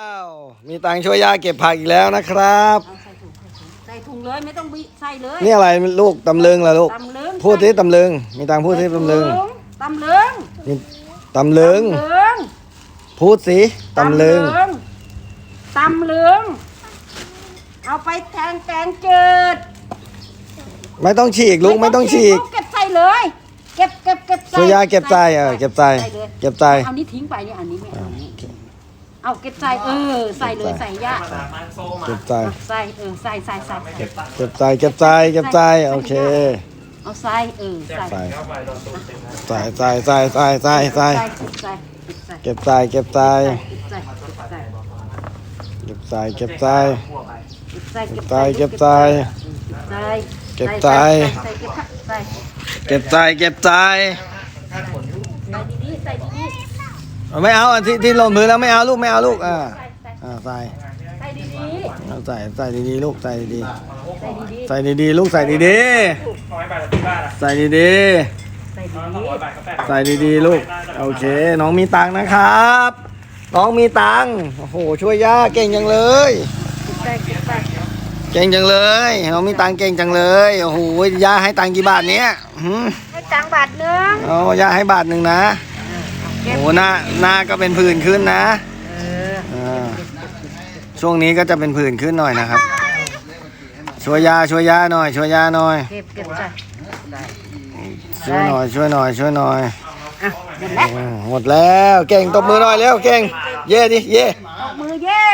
อ้าวมีตังค์ช่วยย่าเก็บผักอีกแล้วนะครับ เอาใส่ถุงใส่ถุงเลยไม่ต้องบิใส่เลยนี่อะไรลูกตำลึงเหรอลูก ตำลึงพูดที่ตำลึง มีตังค์พูดที่ตำลึงตำลึงมีตำลึง ตำลึงพูดสิตำลึง ตำลึงเอาไปแทงแกงจืดไม่ต้องฉีกลูกไม่ต้องฉีกลูเก็บใส่เลย เก็บเก็บเก็บใส่ช่วยย่าเก็บใจเออเก็บใจ ใส่เลยเก็บใจ เอานี้ทิ้งไปนี่อันนี้ไม่เอา เอาเก็บใส่เออใส่เลยใส่ย่าเก็บใจเอาใส่เออใส่ใส่ใส่ใส่เก็บใจเก็บใจเก็บใจโอเคเอาใส่เออใส่ใส่ใส่ใส่ใส่ใส่ใส่ใส่ใส่ใส่ใส่เก็บใจเก็บใจใส่ใส่ใส่เก็บใจเก็บใจใส่เก็บใจเก็บใจใส่เก็บใจใส่ใส่เก็บใจเก็บใจ ใส่ดีๆใส่ดี ไม่เอาอันที่ที่หล่นมือแล้วไม่เอาลูกไม่เอาลูกอ่าๆใส่ใส่อ่าใส่ใส่ดีเอาใส่ใส่ดีๆลูกใส่ดีๆใส่ดีๆใส่ดีๆลูกใส่ดีร้อยบาทที่บ้านอะๆใส่ดีๆใส่ดีร้อยบาทก็แปดๆใส่ดีๆลูกโอเค น้องมีตังค์นะครับ น้องมีตังค์โอ้โหช่วยย่าเก่งจังเลย ๆใส่ใส่เก่งจังเลยน้องมีตังค์เก่งจังเลยโอ้โหย่าให้ตังค์กี่บาทเนี้ยหืมให้ตังค์บาทหนึงเอาย่าให้บาทหนึ่งนะเก็บ โอ้โหหน้าหน้าก็เป็นผื่นขึ้นนะเอออ่าช่วงนี้ก็จะเป็นผื่นขึ้นหน่อยนะครับ ช่วยยาช่วยยาหน่อย ช่วยยาหน่อย เก็บเก็บใส่ช่วยหน่อยช่วยหน่อยช่วยหน่อยอะหมดแล้วอืมหมดแล้วเก่งตบมือหน่อยเร็วเก่ง เย่ดิเย่ ตบมือเย้